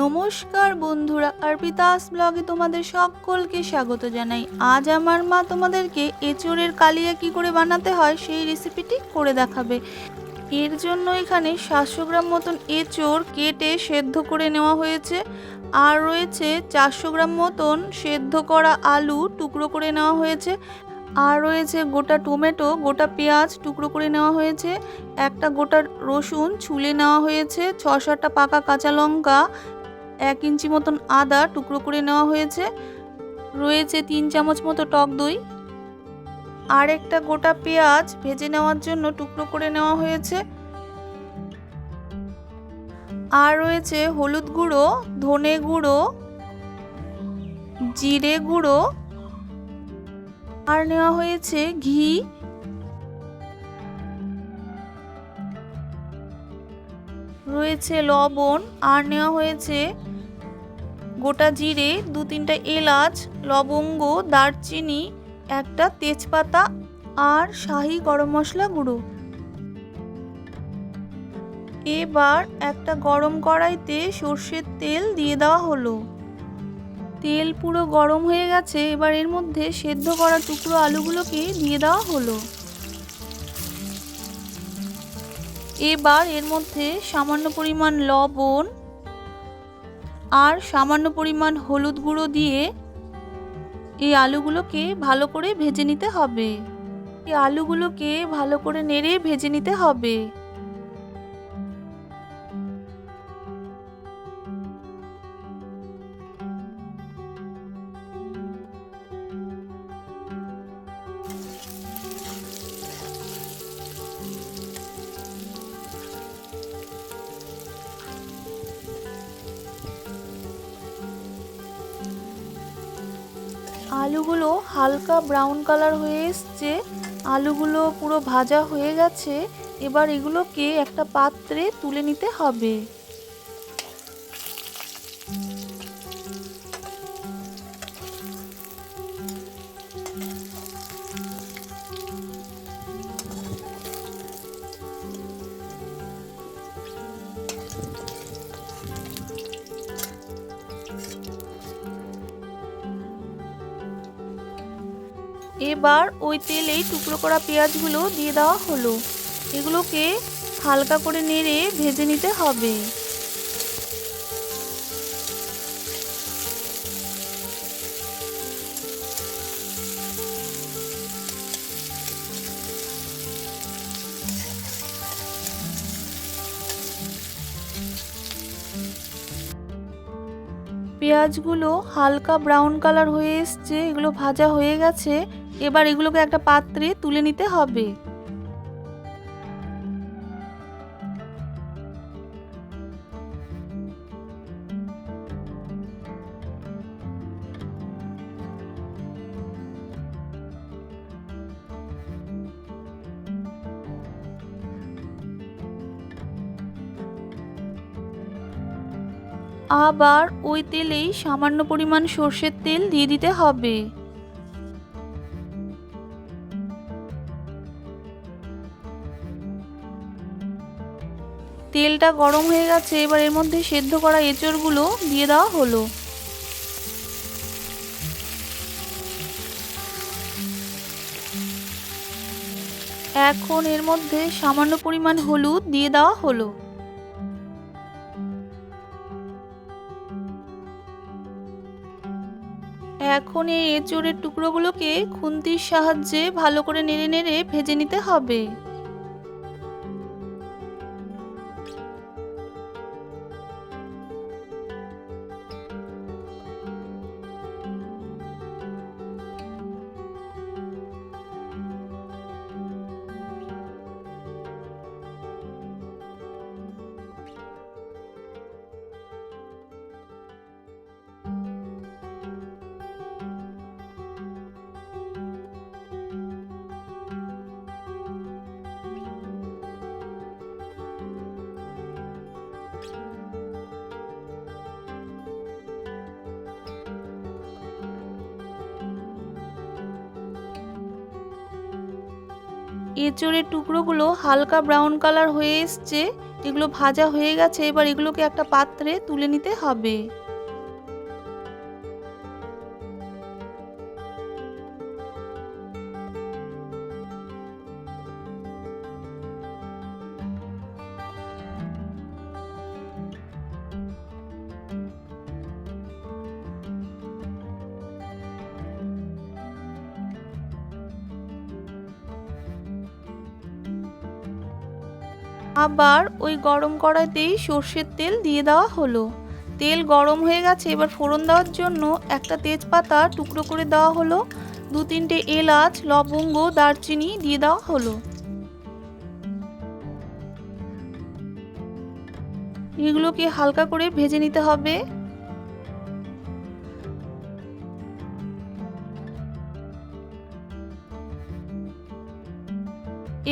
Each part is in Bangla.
নমস্কার বন্ধুরা অর্পিতাস ব্লগে তোমাদের সকলকে স্বাগত জানাই। আজ আমার মা তোমাদেরকে এঁচোড়ের কালিয়া কি করে বানাতে হয় সেই রেসিপিটি করে দেখাবে। এর জন্য এখানে সাতশো গ্রাম মতন এঁচোড় কেটে সেদ্ধ করে নেওয়া হয়েছে। আর রয়েছে চারশো গ্রাম মতন সেদ্ধ করা আলু টুকরো করে নেওয়া হয়েছে। আর রয়েছে গোটা টমেটো, গোটা পেঁয়াজ টুকরো করে নেওয়া হয়েছে। একটা গোটা রসুন ছুলে নেওয়া হয়েছে। ছ সাতটা পাকা কাঁচা লঙ্কা এক ইঞ্চি মতন আদা টুকরো করে নেওয়া হয়েছে। রয়েছে তিন চামচ মতো টক দই। আর একটা গোটা পেঁয়াজ ভেজে নেওয়ার জন্য টুকরো করে নেওয়া হয়েছে। আর রয়েছে হলুদ গুঁড়ো, ধনে গুঁড়ো, জিরে গুঁড়ো। আর নেওয়া হয়েছে ঘি। রয়েছে লবণ। আর নেওয়া হয়েছে গোটা জিরে দু তিনটা এলাচ, লবঙ্গ, দারচিনি, একটা তেজপাতা আর শাহি গরম মশলা গুঁড়ো। এবার একটা গরম কড়াইতে সর্ষের তেল দিয়ে দেওয়া হলো। তেল পুরো গরম হয়ে গেছে, এবার এর মধ্যে সেদ্ধ করা টুকরো আলুগুলোকে দিয়ে দেওয়া হলো। এবার এর মধ্যে সামান্য পরিমাণ লবণ আর সামান্য পরিমাণ হলুদ গুঁড়ো দিয়ে এই আলুগুলোকে ভালো করে ভেজে নিতে হবে। এই আলুগুলোকে ভালো করে নেড়ে ভেজে নিতে হবে। আলুগুলো হালকা ব্রাউন কালার হয়ে এসছে। আলুগুলো পুরো ভাজা হয়ে গেছে। এবার এগুলোকে একটা পাত্রে তুলে নিতে হবে। এবার ওই তেলেই টুকরো করা পেঁয়াজগুলো দিয়ে দেওয়া হলো। এগুলোকে হালকা করে নেড়ে ভেজে নিতে হবে। পেঁয়াজগুলো হালকা ব্রাউন কালার হয়ে এসছে, এগুলো ভাজা হয়ে গেছে, এবার এগুলোকে একটা পাত্রে তুলে নিতে হবে। আবার ওই তেলেই সামান্য পরিমাণ সর্ষের তেল দিয়ে দিতে হবে। তেলটা গরম হয়ে গেছে, এবার এর মধ্যে সেদ্ধ করা এঁচড়গুলো দিয়ে দেওয়া হলো। এখন এর মধ্যে সামান্য পরিমাণ হলুদ দিয়ে দেওয়া হলো। এখন এই এঁচোড়ের টুকরোগুলোকে খুন্তির সাহায্যে ভালো করে নেড়ে নেড়ে ভেজে নিতে হবে। এঁচড়ের টুকরোগুলো হালকা ব্রাউন কালার হয়ে এসছে এগুলো ভাজা হয়ে গেছে, এবার এগুলোকে একটা পাত্রে তুলে নিতে হবে। আবার ওই গরম কড়াইতেই সর্ষের তেল দিয়ে দেওয়া হলো। তেল গরম হয়ে গেছে, এবার ফোড়ন দেওয়ার জন্য একটা তেজপাতা টুকরো করে দেওয়া হলো। দু তিনটে এলাচ, লবঙ্গ, দারচিনি দিয়ে দেওয়া হলো। এগুলোকে হালকা করে ভেজে নিতে হবে।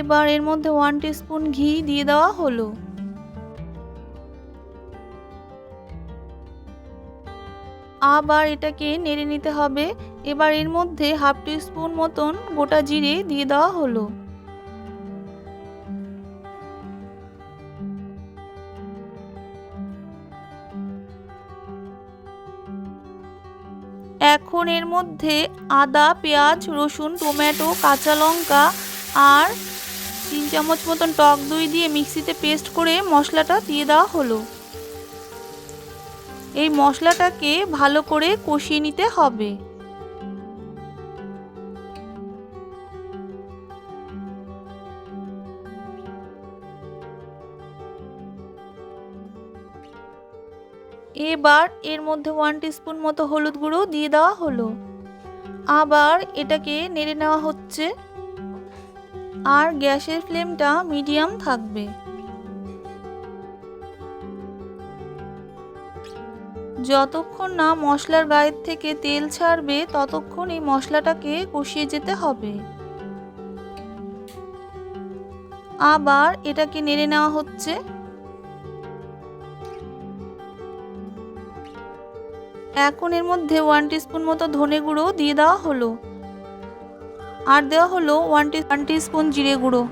এবার এর মধ্যে ওয়ান স্পুন ঘি দিয়ে দেওয়া হলো। আবার এটাকে নেড়ে নিতে হবে। এবার এর মধ্যে হাফ টি স্পুন মতন গোটা জিরে দিয়ে দেওয়া হলো। এখন এর মধ্যে আদা, পেঁয়াজ, রসুন, টমেটো, কাঁচা লঙ্কা আর তিন চামচ মতন টক দই দিয়ে মিক্সিতে পেস্ট করে মশলাটা দিয়ে দেওয়া হলো। এই মশলাটাকে ভালো করে কষিয়ে নিতে হবে। এবার এর মধ্যে ওয়ান স্পুন মতো হলুদ গুঁড়ো দিয়ে দেওয়া হলো। আবার এটাকে নেড়ে নেওয়া হচ্ছে। আর গ্যাসের ফ্লেমটা মিডিয়াম থাকবে। যতক্ষণ না মশলার গায়ের থেকে তেল ছাড়বে, ততক্ষণ এই মশলাটাকে কষিয়ে যেতে হবে। আবার এটাকে নেড়ে নেওয়া হচ্ছে। এখন এর মধ্যে ওয়ান স্পুন মতো ধনে গুঁড়ো দিয়ে দেওয়া হলো। আর দেওয়া হলো ওয়ান টি ওয়ান স্পুন জিরে গুঁড়ো।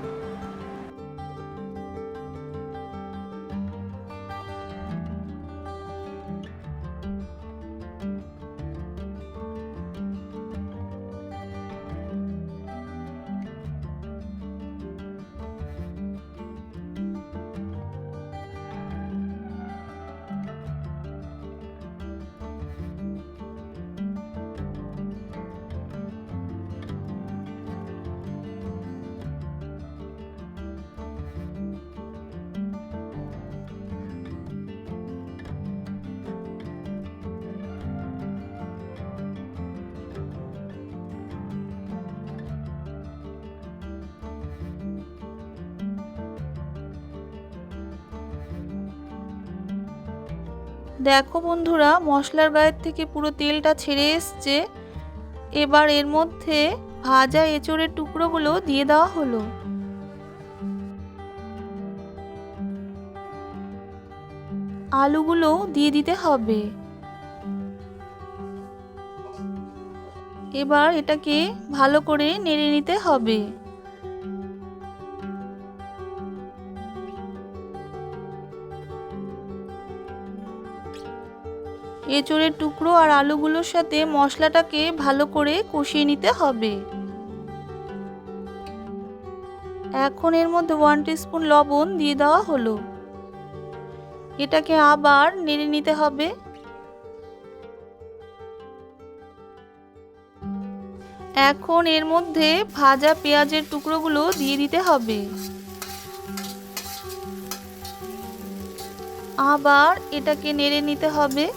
দেখো বন্ধুরা, মশলার গায়ের থেকে পুরো তেলটা ছেড়ে এসছে। এবার এর মধ্যে ভাজা এঁচড়ের টুকরোগুলো দিয়ে দেওয়া হলো। আলুগুলো দিয়ে দিতে হবে। এবার এটাকে ভালো করে নেড়ে নিতে হবে। এঁচড়ের টুকরো আর আলুগুলোর সাথে মশলাটাকে ভালো করে কষিয়ে নিতে হবে। এখন এর মধ্যে ওয়ান স্পুন লবণ দিয়ে দেওয়া হলো। এটাকে আবার নেড়ে নিতে হবে। এখন এর মধ্যে ভাজা পেঁয়াজের টুকরোগুলো দিয়ে দিতে হবে। আবার এটাকে নেড়ে নিতে হবে।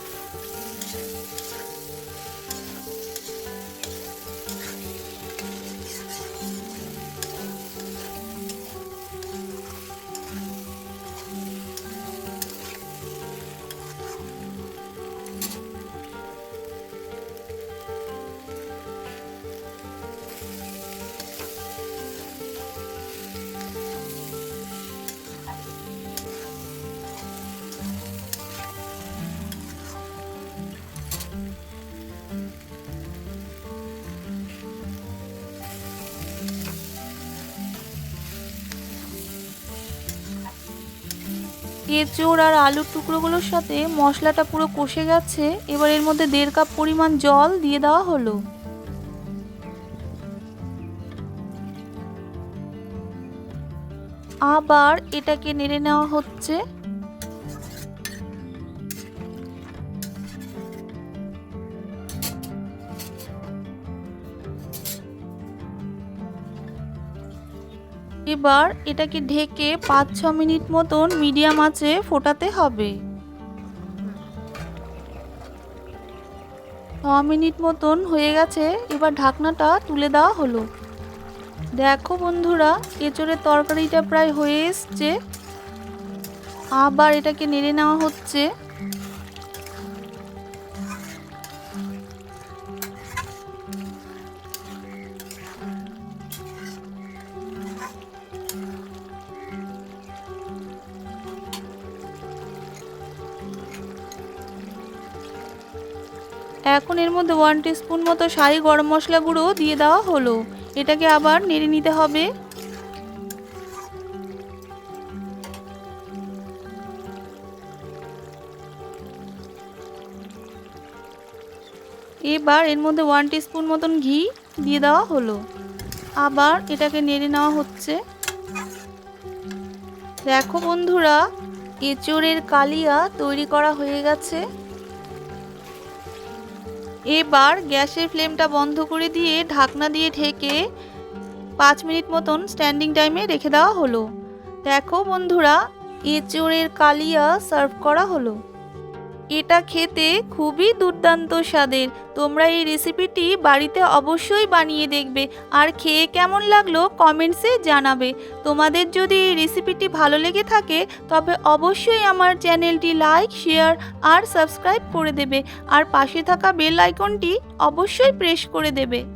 এঁচোড় আর আলুর টুকরোগুলোর সাথে মশলাটা পুরো কষে গেছে, এবার এর মধ্যে দেড় কাপ পরিমাণ জল দিয়ে দেওয়া হলো। আবার এটাকে নেড়ে নেওয়া হচ্ছে। এবার এটাকে ঢেকে পাঁচ ছ মিনিট মতন মিডিয়াম আঁচে ফোটাতে হবে। ছ মিনিট মতন হয়ে গেছে, এবার ঢাকনাটা তুলে দেওয়া হলো। দেখো বন্ধুরা এঁচড়ের তরকারিটা প্রায় হয়ে এসছে। আবার এটাকে নেড়ে নেওয়া হচ্ছে। এখন এর মধ্যে ওয়ান স্পুন মতো শাহি গরম মশলা গুঁড়ো দিয়ে দেওয়া হলো। এটাকে আবার নেড়ে নিতে হবে। এবার এর মধ্যে ওয়ান স্পুন মতন ঘি দিয়ে দেওয়া হলো। আবার এটাকে নেড়ে নেওয়া হচ্ছে। দেখো বন্ধুরা, এঁচোড়ের কালিয়া তৈরি করা হয়ে গেছে। এবার গ্যাসের ফ্লেমটা বন্ধ করে দিয়ে ঢাকনা দিয়ে ঢেকে পাঁচ মিনিট মতন স্ট্যান্ডিং টাইমে রেখে দেওয়া হলো। দেখো বন্ধুরা, এঁচড়ের কালিয়া সার্ভ করা হলো। এটা খেতে খুবই দুর্দান্ত স্বাদের। তোমরা এই রেসিপিটি বাড়িতে অবশ্যই বানিয়ে দেখবে। আর খেয়ে কেমন লাগল কমেন্টসে জানাবে। তোমাদের যদি এই রেসিপিটি ভালো লেগে থাকে, তবে অবশ্যই আমার চ্যানেলটি লাইক শেয়ার আর সাবস্ক্রাইব করে দেবে। আর পাশে থাকা বেল আইকনটি অবশ্যই প্রেস করে দেবে।